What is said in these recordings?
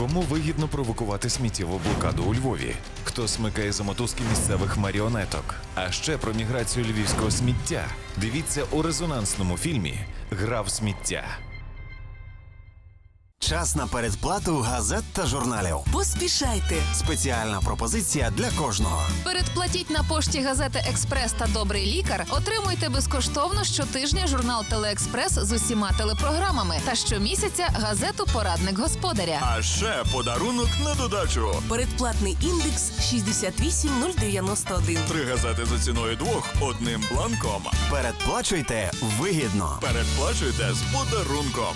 Кому вигідно провокувати сміттєву блокаду у Львові? Хто смикає за мотузки місцевих маріонеток? А ще про міграцію львівського сміття. Дивіться у резонансному фільмі Гра в сміття. Час на передплату газет та журналів. Поспішайте! Спеціальна пропозиція для кожного. Передплатіть на пошті газети Експрес та Добрий лікар. Отримуйте безкоштовно щотижня журнал Телеекспрес з усіма телепрограмами та щомісяця газету Порадник господаря. А ще подарунок на додачу. Передплатний індекс 68091. Три газети за ціною двох одним бланком. Передплачуйте вигідно. Передплачуйте з подарунком.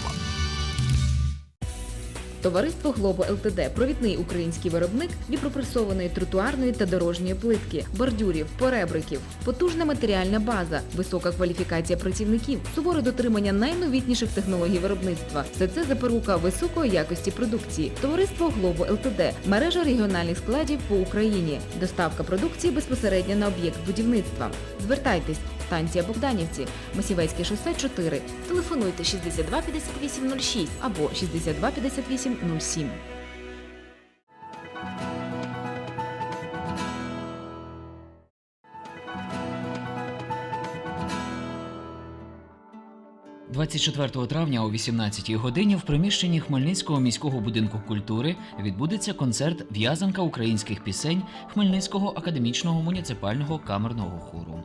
Товариство Глобо ЛТД провідний український виробник віпропресованої тротуарної та дорожньої плитки, бордюрів, поребриків, потужна матеріальна база, висока кваліфікація працівників, суворе дотримання найновітніших технологій виробництва. Все це запорука високої якості продукції. Товариство Глобо ЛТД, мережа регіональних складів по Україні, доставка продукції безпосередньо на об'єкт будівництва. Звертайтесь, станція Богданівці, Масівецьке шосе 4. Телефонуйте 62 58 06 або 62 58 07. – 24 травня о 18-й годині в приміщенні Хмельницького міського будинку культури відбудеться концерт В'язанка українських пісень Хмельницького академічного муніципального камерного хору.